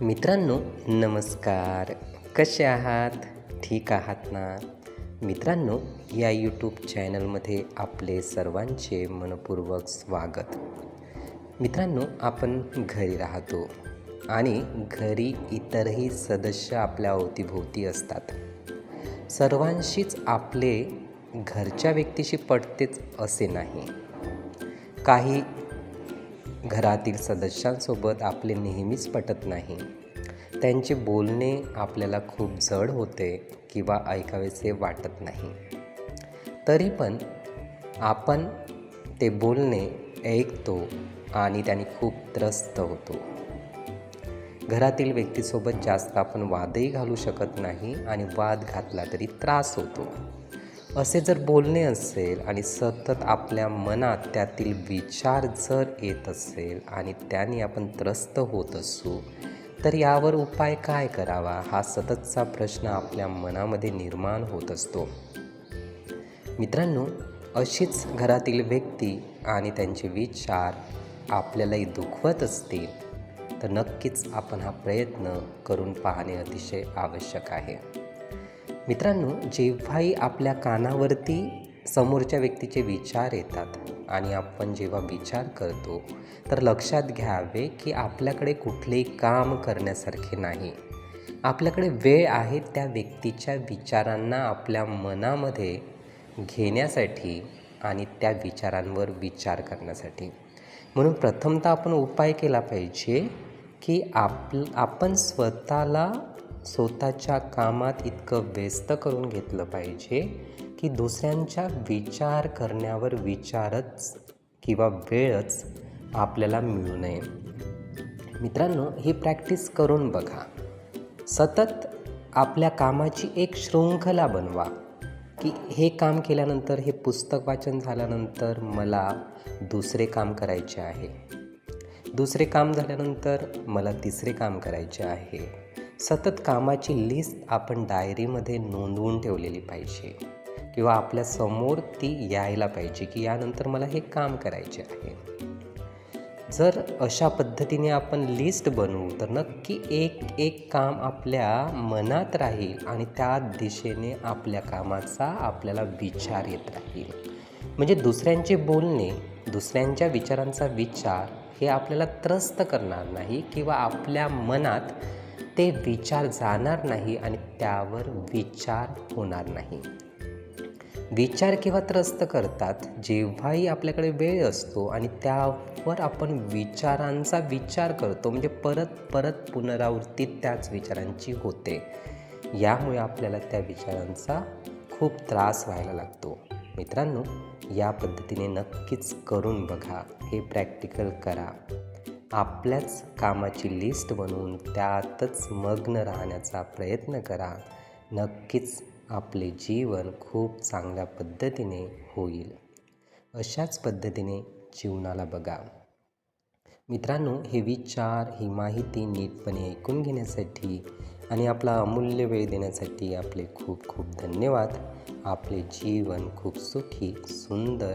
मित्रांनो नमस्कार. कसे आहात? ठीक आहात ना? मित्रांनो या यूट्यूब चॅनलमध्ये आपले सर्वांचे मनपूर्वक स्वागत. मित्रांनो आपण घरी राहतो आणि घरी इतरही सदस्य आपल्या अवतीभोवती असतात. सर्वांशीच आपले घरच्या व्यक्तीशी पटतेच असे नाही. काही घरातील सदस्यांसोबत आपले नेहमीच पटत नाही. त्यांचे बोलणे आपल्याला खूप जड होते किंवा ऐकावेसे वाटत नाही. तरी पण आपण ते बोलणे ऐकतो आणि त्याने खूप त्रस्त होतो. घरातील व्यक्तीसोबत जास्त आपण वादही घालू शकत नाही आणि वाद घातला तरी त्रास होतो. असे जर बोलणे असेल आणि सतत आपल्या मनात त्यातील विचार जर येत असेल आणि त्याने आपण त्रस्त होत असू तर यावर उपाय काय करावा हा सततचा प्रश्न आपल्या मनामध्ये निर्माण होत असतो. मित्रांनो अशीच घरातील व्यक्ती आणि त्यांचे विचार आपल्यालाही दुखवत असतील तर नक्कीच आपण हा प्रयत्न करून पाहणे अतिशय आवश्यक आहे. मित्रांनो जेव्हाही आपल्या कानावरती समोरच्या व्यक्तीचे विचार येतात आणि आपण जेव्हा विचार करतो तर लक्षात घ्यावे की आपल्याकडे कुठलेही काम करण्यासारखे नाही. आपल्याकडे वेळ आहे त्या व्यक्तीच्या विचारांना आपल्या मनामध्ये घेण्यासाठी आणि त्या विचारांवर विचार करण्यासाठी. म्हणून प्रथमतः आपण उपाय केला पाहिजे की आप आपण स्वतःला स्वतःच्या कामात इतकं व्यस्त करून घेतलं पाहिजे की दुसऱ्यांच्या विचार करण्यावर विचारच किंवा वेळच आपल्याला मिळू नये. मित्रांनो ही प्रॅक्टिस करून बघा. सतत आपल्या कामाची एक शृंखला बनवा. की हे काम केल्यानंतर हे पुस्तक वाचन झाल्यानंतर मला दुसरे काम करायचे आहे. दुसरे काम झाल्यानंतर मला तिसरे काम करायचे आहे. सतत कामाची लिस्ट आपण डायरीमध्ये नोंदवून ठेवलेली पाहिजे. किंवा आपल्यासमोर ती यायला पाहिजे की यानंतर मला हे काम करायचे आहे. जर अशा पद्धतीने आपण लिस्ट बनवू तर नक्की एक एक काम आपल्या मनात राहील आणि त्या दिशेने आपल्या कामाचा आपल्याला विचार येत राहील. म्हणजे दुसऱ्यांचे बोलणे दुसऱ्यांच्या विचारांचा विचार हे आपल्याला त्रस्त करणार नाही किंवा आपल्या मनात ते विचार जाणार नाही आणि त्यावर विचार होणार नाही. विचार किंवा त्रस्त करतात? जेव्हाही आपल्याकडे वेळ असतो आणि त्यावर आपण विचारांचा विचार करतो म्हणजे परत परत पुनरावृत्ती त्याच विचारांची होते. यामुळे आपल्याला त्या विचारांचा खूप त्रास व्हायला लागतो. मित्रांनो या पद्धतीने नक्कीच करून बघा. हे प्रॅक्टिकल करा. आपल्याच कामाची लिस्ट बनवून त्यातच मग्न राहण्याचा प्रयत्न करा. नक्कीच आपले जीवन खूप चांगल्या पद्धतीने होईल. अशाच पद्धतीने जीवनाला बघा. मित्रांनो हे विचार ही माहिती नीटपणे ऐकून घेण्यासाठी आणि आपला अमूल्य वेळ देण्यासाठी आपले खूप खूप धन्यवाद. आपले जीवन खूप सुखी सुंदर